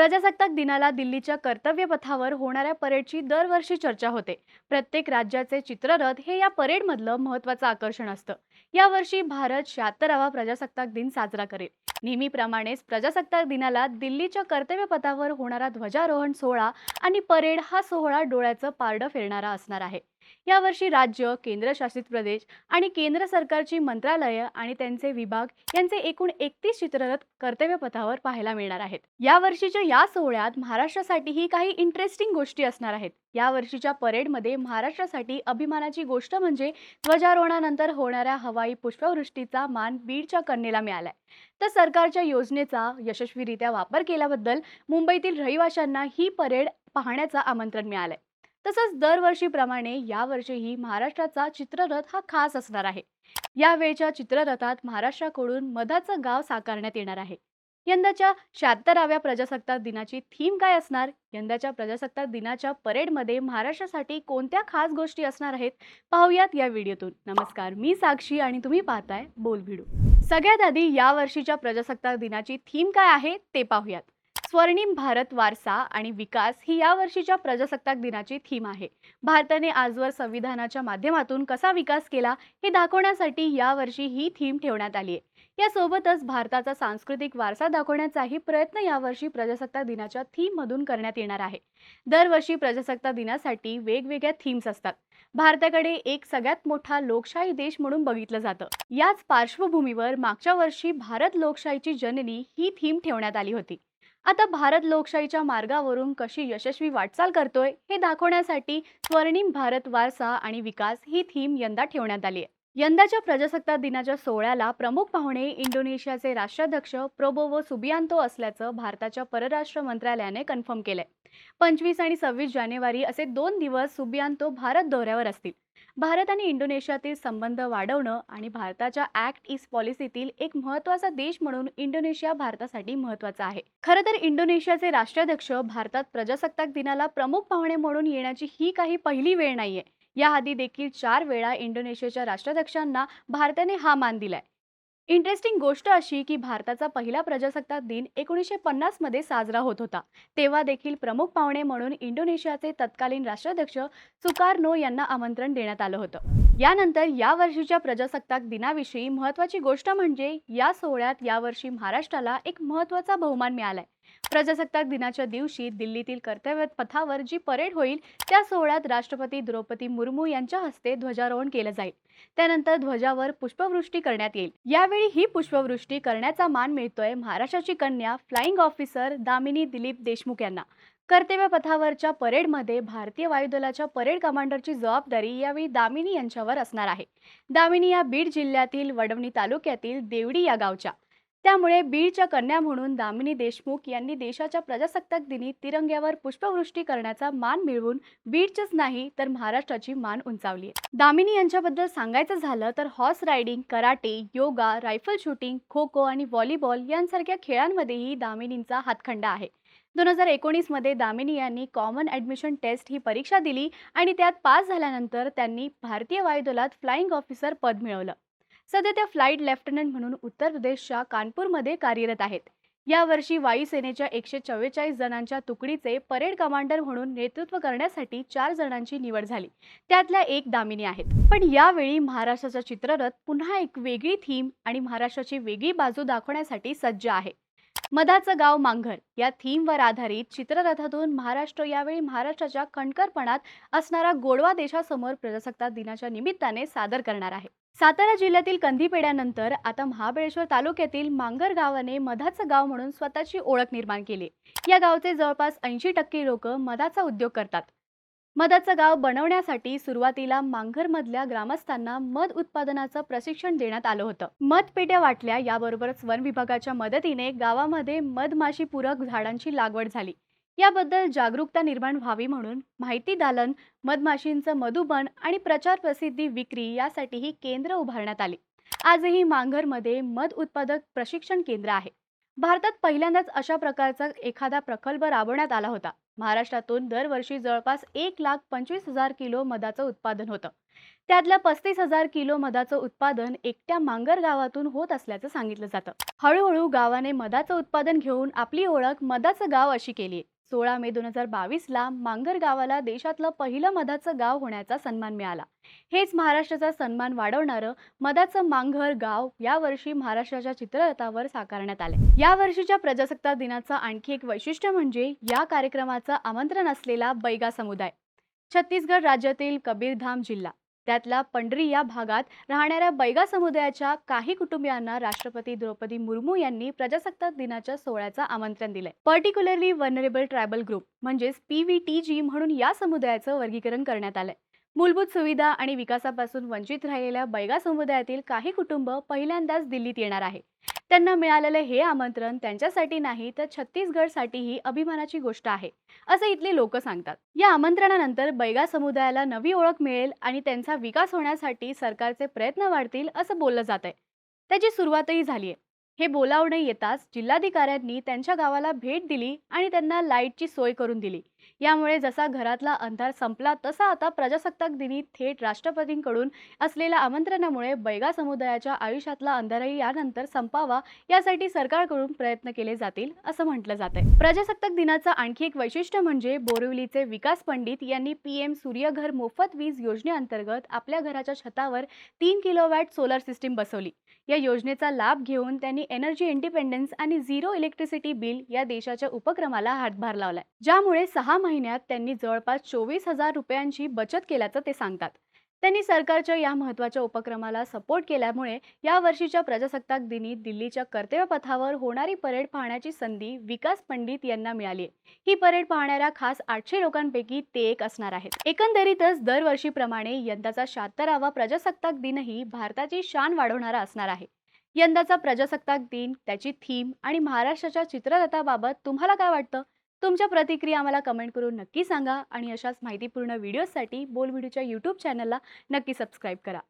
प्रजासत्ताक दिनाला दिल्लीच्या कर्तव्यपथावर होणाऱ्या परेडची दरवर्षी चर्चा होते. प्रत्येक राज्याचे चित्ररथ हे या परेडमधलं महत्वाचं आकर्षण असतं. यावर्षी भारत शहात्तरावा प्रजासत्ताक दिन साजरा करेल. नेहमीप्रमाणेच प्रजासत्ताक दिनाला दिल्लीच्या कर्तव्यपथावर होणारा ध्वजारोहण सोहळा आणि परेड हा सोहळा डोळ्याचं पारडं फिरणारा असणार आहे. यावर्षी राज्य केंद्रशासित प्रदेश आणि केंद्र सरकारची मंत्रालयं आणि त्यांचे विभाग यांचे एकूण एकतीस चित्ररथ कर्तव्यपथावर पाहायला मिळणार आहेत. यावर्षीच्या या सोहळ्यात महाराष्ट्रासाठीही काही इंटरेस्टिंग गोष्टी असणार आहेत. यावर्षीच्या परेडमध्ये महाराष्ट्रासाठी अभिमानाची गोष्ट म्हणजे ध्वजारोहणानंतर होणाऱ्या हवाई पुष्पवृष्टीचा मान बीडच्या कन्येला मिळालाय. तर सरकारच्या योजनेचा यशस्वीरित्या वापर केल्याबद्दल मुंबईतील रहिवाशांना ही परेड पाहण्याचं आमंत्रण मिळालंय. तसंच दरवर्षीप्रमाणे यावर्षीही महाराष्ट्राचा चित्ररथ हा खास असणार आहे. यावेळच्या चित्ररथात महाराष्ट्राकडून मधाचं गाव साकारण्यात येणार आहे. यंदाच्या शहात्तराव्या प्रजासत्ताक दिनाची थीम काय असणार? यंदाच्या प्रजासत्ताक दिनाच्या परेडमध्ये महाराष्ट्रासाठी कोणत्या खास गोष्टी असणार आहेत? पाहूयात या व्हिडिओतून. नमस्कार मी साक्षी आणि तुम्ही पाहताय बोल भिडू सगळ्यात आधी या वर्षीच्या प्रजासत्ताक दिनाची थीम काय आहे ते पाहूयात. स्वर्णिम भारत वारसा आणि विकास ही या वर्षीच्या प्रजासत्ताक दिनाची थीम आहे. भारताने आजवर संविधानाच्या माध्यमातून कसा विकास केला हे दाखवण्यासाठी यावर्षी ही थीम ठेवण्यात आली आहे. यासोबतच भारताचा सांस्कृतिक वारसा दाखवण्याचाही प्रयत्न यावर्षी प्रजासत्ताक दिनाच्या थीममधून करण्यात येणार आहे. दरवर्षी प्रजासत्ताक दिनासाठी वेगवेगळ्या थीम्स असतात. भारताकडे एक सगळ्यात मोठा लोकशाही देश म्हणून बघितलं जातं. याच पार्श्वभूमीवर मागच्या वर्षी भारत लोकशाहीची जननी ही थीम ठेवण्यात आली होती. आता भारत लोकशाहीच्या मार्गावरून कशी यशस्वी वाटचाल करतोय हे दाखवण्यासाठी स्वर्णिम भारत वारसा आणि विकास ही थीम यंदा ठेवण्यात आली आहे. यंदाच्या प्रजासत्ताक दिनाच्या सोहळ्याला प्रमुख पाहुणे इंडोनेशियाचे राष्ट्राध्यक्ष प्रोबोवो सुबियांतो असल्याचं भारताच्या परराष्ट्र मंत्रालयाने कन्फर्म केलंय. पंचवीस आणि सव्वीस जानेवारी असे दोन दिवस सुबियांतो भारत दौऱ्यावर असतील. भारत आणि इंडोनेशियातील संबंध वाढवणं आणि भारताच्या ऍक्ट ईस्ट पॉलिसीतील एक महत्त्वाचा देश म्हणून इंडोनेशिया भारतासाठी महत्त्वाचा आहे. खरं तर इंडोनेशियाचे राष्ट्राध्यक्ष भारतात प्रजासत्ताक दिनाला प्रमुख पाहुणे म्हणून येण्याची ही काही पहिली वेळ नाहीये. याआधी देखील चार वेळा इंडोनेशियाच्या राष्ट्राध्यक्षांना भारताने हा मान दिलाय. इंटरेस्टिंग गोष्ट अशी की भारताचा पहिला प्रजासत्ताक दिन एकोणीसशे पन्नासमध्ये साजरा होत होता. तेव्हा देखील प्रमुख पाहुणे म्हणून इंडोनेशियाचे तत्कालीन राष्ट्राध्यक्ष सुकार्नो यांना आमंत्रण देण्यात आलं होतं. यानंतर या वर्षीच्या प्रजासत्ताक दिनाविषयी महत्त्वाची गोष्ट म्हणजे या सोहळ्यात यावर्षी महाराष्ट्राला एक महत्त्वाचा बहुमान मिळालाय. प्रजासत्ताक दिनाच्या दिवशी दिल्लीतील कर्तव्य पथावर जी परेड होईल त्या सोहळ्यात राष्ट्रपती द्रौपदी मुर्मू यांच्या हस्ते ध्वजारोहण केलं जाईल. त्यानंतर ध्वजावर पुष्पवृष्टी करण्यात येईल. यावेळी ही पुष्पवृष्टी करण्याचा मान मिळतोय महाराष्ट्राची कन्या फ्लाइंग ऑफिसर दामिनी दिलीप देशमुख यांना. कर्तव्य पथावरच्या परेडमध्ये भारतीय वायुदलाच्या परेड कमांडरची जबाबदारी यावेळी दामिनी यांच्यावर असणार आहे. दामिनी या बीड जिल्ह्यातील वडवणी तालुक्यातील देवडी या गावच्या. त्यामुळे बीडच्या कन्या म्हणून दामिनी देशमुख यांनी देशाच्या प्रजासत्ताक दिनी तिरंग्यावर पुष्पवृष्टी करण्याचा मान मिळवून बीडचीच नाही तर महाराष्ट्राची मान उंचावली आहे. दामिनी यांच्याबद्दल सांगायचं झालं तर horse riding karate yoga rifle shooting kho kho आणि व्हॉलीबॉल यांसारख्या खेळांमध्येही दामिनींचा हातखंडा आहे. दोन हजार एकोणीसमध्ये दामिनी यांनी कॉमन ॲडमिशन टेस्ट ही परीक्षा दिली आणि त्यात पास झाल्यानंतर त्यांनी भारतीय वायुदलात फ्लाइंग ऑफिसर पद मिळवलं. सध्या त्या फ्लाईट लेफ्टनंट म्हणून उत्तर प्रदेशच्या कानपूरमध्ये कार्यरत आहेत. यावर्षी वायुसेनेच्या एकशे चव्वेचाळीस जणांच्या तुकडीचे परेड कमांडर म्हणून नेतृत्व करण्यासाठी चार जणांची निवड झाली. त्यातल्या एक दामिनी आहेत. पण यावेळी महाराष्ट्राचा चित्ररथ पुन्हा एक वेगळी थीम आणि महाराष्ट्राची वेगळी बाजू दाखवण्यासाठी सज्ज आहे. मधाचं गाव मांघर या थीमवर आधारित चित्ररथातून महाराष्ट्र यावेळी महाराष्ट्राच्या कणकरपणात असणारा गोडवा देशासमोर प्रजासत्ताक दिनाच्या निमित्ताने सादर करणार आहे. सातारा जिल्ह्यातील कंदीपेड्यानंतर आता महाबळेश्वर तालुक्यातील मांगर गावाने मधाचं गाव म्हणून स्वतःची ओळख निर्माण केली. या गावचे जवळपास ऐंशी टक्के लोक मधाचा उद्योग करतात. मधाचं गाव बनवण्यासाठी सुरुवातीला मांघरमधल्या ग्रामस्थांना मध उत्पादनाचं प्रशिक्षण देण्यात आलं होतं. मध पेट्या वाटल्या याबरोबरच वन विभागाच्या मदतीने गावामध्ये मधमाशीपूरक झाडांची लागवड झाली. याबद्दल जागरूकता निर्माण व्हावी म्हणून माहिती दालन मधमाशींचं मधुबन आणि प्रचार प्रसिद्धी विक्री यासाठीही केंद्र उभारण्यात आले. आजही मांघरमध्ये मध उत्पादक प्रशिक्षण केंद्र आहे. भारतात पहिल्यांदाच अशा प्रकारचा एखादा प्रकल्प राबवण्यात आला होता. महाराष्ट्रातून दरवर्षी जवळपास एक लाख पंचवीस हजार किलो मधाचं उत्पादन होतं. त्यातल्या पस्तीस हजार किलो मधाचं उत्पादन एकट्या मांगर गावातून होत असल्याचं सांगितलं जातं. हळूहळू गावाने मधाचं उत्पादन घेऊन आपली ओळख मधाचं गाव अशी केली सोळा मे दोन हजार बावीसला मांगर गावाला देशातलं पहिलं मधाचं गाव होण्याचा सन्मान मिळाला. हेच महाराष्ट्राचा सन्मान वाढवणारं मधाचं मांघर गाव यावर्षी महाराष्ट्राच्या चित्ररथावर साकारण्यात आले या वर्षीच्या प्रजासत्ताक दिनाचं आणखी एक वैशिष्ट्य म्हणजे या कार्यक्रमाचं आमंत्रण असलेला बैगा समुदाय. छत्तीसगड राज्यातील कबीरधाम जिल्हा. त्यातला पंढरी या भागात राहणाऱ्या बैगा समुदायाच्या काही कुटुंबियांना राष्ट्रपती द्रौपदी मुर्मू यांनी प्रजासत्ताक दिनाच्या सोहळ्याचं आमंत्रण दिलंय. पर्टिक्युलरली वनरेबल ट्रायबल ग्रुप म्हणजेच पीव्हीटीजी म्हणून या समुदायाचं वर्गीकरण करण्यात आलंय. मूलभूत सुविधा आणि विकासापासून वंचित राहिलेल्या बैगा समुदायातील काही कुटुंब पहिल्यांदाच दिल्लीत येणार आहे. त्यांना मिळालेलं हे आमंत्रण त्यांच्यासाठी नाही तर छत्तीसगडसाठीही अभिमानाची गोष्ट आहे असं इथले लोक सांगतात. या आमंत्रणानंतर बैगा समुदायाला नवी ओळख मिळेल आणि त्यांचा विकास होण्यासाठी सरकारचे प्रयत्न वाढतील असं बोललं जात आहे त्याची सुरुवातही झाली आहे हे बोलावणे येताच जिल्हाधिकाऱ्यांनी त्यांच्या गावाला भेट दिली आणि त्यांना लाईटची सोय करून दिली. यामुळे जसा घरातला अंधार संपला तसा आता प्रजासत्ताक दिनी थेट राष्ट्रपतींकडून असलेल्या आमंत्रणामुळे बैगा समुदायाच्या आयुष्यातला अंधारही यानंतर संपावा यासाठी सरकारकडून प्रयत्न केले जातील असं म्हटलं जात आहे प्रजासत्ताक दिनाचं आणखी एक वैशिष्ट्य म्हणजे बोरिवलीचे विकास पंडित यांनी पीएम सूर्यघर मोफत वीज योजनेअंतर्गत आपल्या घराच्या छतावर तीन किलोवॅट सोलर सिस्टीम बसवली. या योजनेचा लाभ घेऊन त्यांनी एनर्जी इंडिपेंडन्स आणि झिरो इलेक्ट्रिसिटी बिल या देशाच्या उपक्रमाला हातभार लावलाय. ज्यामुळे सहा महिन्यात त्यांनी जवळपास चोवीस हजार रुपयांची बचत केल्याचं ते सांगतात. त्यांनी सरकारच्या या महत्त्वाच्या उपक्रमाला सपोर्ट केल्यामुळे या वर्षीच्या प्रजासत्ताक दिनी दिल्लीच्या कर्तव्यपथावर होणारी परेड पाहण्याची संधी विकास पंडित यांना मिळाली आहे. ही परेड पाहणाऱ्या खास आठशे लोकांपैकी ते एक असणार आहेत. एकंदरीतच दरवर्षीप्रमाणे यंदाचा शहात्तरावा प्रजासत्ताक दिनही भारताची शान वाढवणारा असणार आहे. यंदाचा प्रजासत्ताक दिन त्याची थीम आणि महाराष्ट्राच्या चित्ररथाबाबत तुम्हाला काय वाटतं? तुमच्या प्रतिक्रिया आम्हाला कमेंट करून नक्की सांगा आणि अशाच माहितीपूर्ण व्हिडिओसाठी बोल व्हिडिओच्या यूट्यूब चॅनलला नक्की सबस्क्राईब करा.